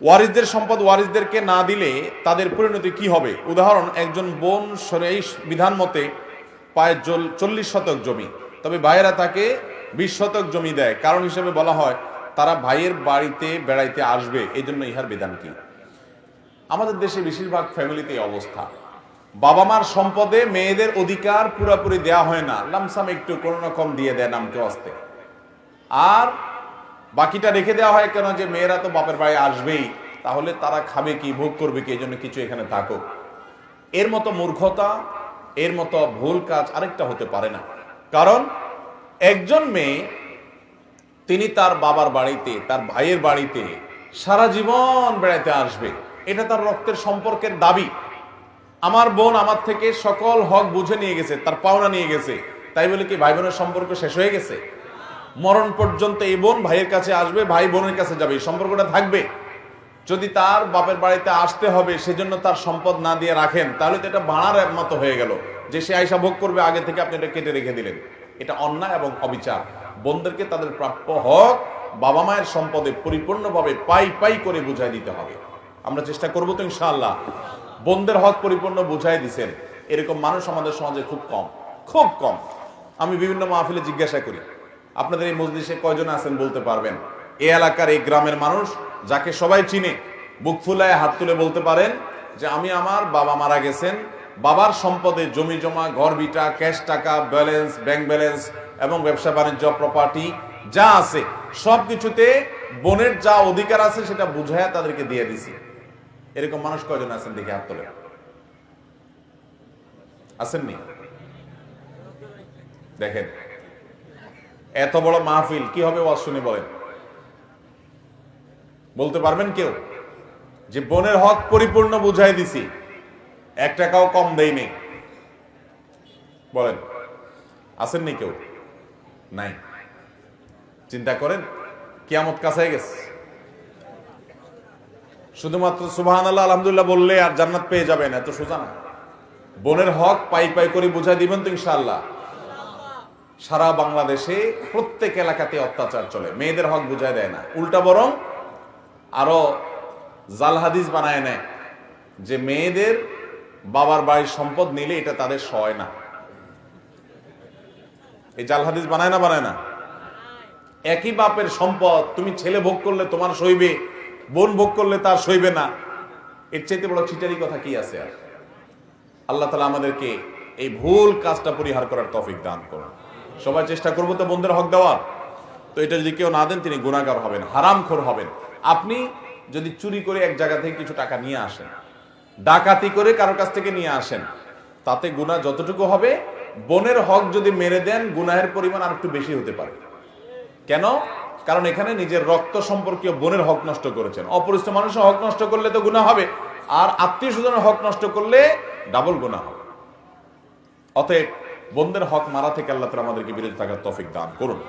ওয়ারিসদের সম্পদ ওয়ারিসদেরকে না দিলে তাদের পরিণতি কি হবে? উদাহরণ, একজন বোন এই বিধান মতে পায় চল্লিশ শতক জমি। তবে ভাইয়েরা তাকে বিশ শতক জমি দেয়। কারণ হিসেবে বলা হয়, তারা ভাইয়ের বাড়িতে বেড়াইতে আসবে। এই জন্য ইহার বিধান কি? আমাদের দেশে বেশিরভাগ ফ্যামিলিতে এই অবস্থা। বাবা মার সম্পদে মেয়েদের অধিকার পুরোপুরি দেয়া হয় না। লামসাম একটু কোনো রকম দিয়ে দেয় নামকে অস্তে। আর বাকিটা রেখে দেওয়া হয় কেন যে মেয়েরা তো বাপের বাড়ি আসবেই? তাহলে তারা খাবে কি, ভোগ করবে কি? এই জন্য কিছু এখানে থাকুক। এর মতো মূর্খতা, এর মতো ভুল কাজ আরেকটা হতে পারে না। কারণ একজন মেয়ে, তিনি তার বাবার বাড়িতে, তার ভাইয়ের বাড়িতে সারা জীবন বেড়াতে আসবে। এটা তার রক্তের সম্পর্কের দাবি। আমার বোন আমার থেকে সকল হক বুঝে নিয়ে গেছে, তার পাওনা নিয়ে গেছে। তাই বলে কি ভাই বোনের সম্পর্ক শেষ হয়ে গেছে? মরণ পর্যন্ত এই বোন ভাইয়ের কাছে আসবে, ভাই বোনের কাছে যাবে। এই সম্পর্কটা থাকবে। যদি তার বাপের বাড়িতে আসতে হবে, সেজন্য তার সম্পদ না দিয়ে রাখেন, তাহলে তো এটা ভাড়ার মতো হয়ে গেল। যে সে আইসা ভোগ করবে, আগে থেকে আপনি এটা কেটে রেখে দিলেন। এটা অন্যায় এবং অবিচার। বোনদেরকে তাদের প্রাপ্য হক বাবা মায়ের সম্পদে পরিপূর্ণভাবে পাই পাই করে বুঝাই দিতে হবে। আমরা চেষ্টা করব তো ইনশাআল্লাহ। বোনদের হক পরিপূর্ণ বুঝাই দিছেন। এরকম মানুষ আমাদের সমাজে খুব কম। খুব কম। আমি বিভিন্ন মাহফিলে জিজ্ঞাসা করি আপনাদের এই মসজিদে কয়জন আছেন বলতে পারবেন? এই এলাকার এই গ্রামের মানুষ, যাকে সবাই চিনে, বুক ফুলায় হাত তুলে বলতে পারেন যে, আমি আমার বাবা মারা গেছেন। বাবার সম্পদে জমি জমা, ঘর বিটা ক্যাশ টাকা, ব্যালেন্স, ব্যাংক ব্যালেন্স এবং ব্যবসা বাণিজ্য, প্রপার্টি যা আছে সব কিছুতে বোনের যা অধিকার আছে সেটা বুঝাইয়া তাদেরকে দিয়ে দিছি। এরকম মানুষ কয়জন আছেন দেখে হাত তোলে আসেননি দেখেন এত বড় মাহফিল, কি হবে ওয়াজ শুনে বলেন। বলতে পারবেন কেউ? যে বোনের হক পরিপূর্ণ বুঝাই দিছি, এক টাকাও কম দেয়নি। বলেন, আসেননি কেউ? নাই। চিন্তা করেন, কিয়ামত কাছাই গেছে। শুধুমাত্র সুবাহান আল্লাহ আলহামদুলিল্লাহ বললে আর জান্নাত পেয়ে যাবেন, এত সোজা না। বোনের হক পাই পাই করে বুঝাই দিবেন তো ইনশাআল্লাহ। সারা বাংলাদেশে প্রত্যেক এলাকাতে অত্যাচার চলে। মেয়েদের হক বুঝায় দেয় না। উল্টা বরং আরও জাল হাদিস বানায় নেয় যে মেয়েদের বাবার বাড়ির সম্পদ নিলে এটা তাদের সয় না। এই জাল হাদিস বানায় না বানায় না? একই বাপের সম্পদ তুমি ছেলে ভোগ করলে তোমার সইবে, বোন ভোগ করলে তার সইবে না। এর চাইতে বড় ছিটারি কথা কি আছে আর? আল্লাহ তালা আমাদেরকে এই ভুল কাজটা পরিহার করার তফিক দান করুন। সবাই চেষ্টা করব তো বন্ধুর হক দেওয়ার। তো এটা যদি কেউ না দেন, তিনি গুণাগার হবেন, হারামখোর হবেন। আপনি যদি চুরি করে এক জায়গা থেকে কিছু টাকা নিয়ে আসেন, ডাকাতি করে কারোর কাছ থেকে নিয়ে আসেন, তাতে গুণা যতটুকু হবে, বোনের হক যদি মেরে দেন, গুনাহের পরিমাণ আর একটু বেশি হতে পারে। কেন? কারণ এখানে নিজের রক্ত সম্পর্কীয় বোনের হক নষ্ট করেছেন। অপরিচিত মানুষের হক নষ্ট করলে তো গুণা হবে, আর আত্মীয় স্বজনের হক নষ্ট করলে ডাবল গুণা হবে। অতএব বন্ধের হক মারা থেকে আল্লাহ তালা আমাদেরকে বিরত থাকার তফিক দান করুন।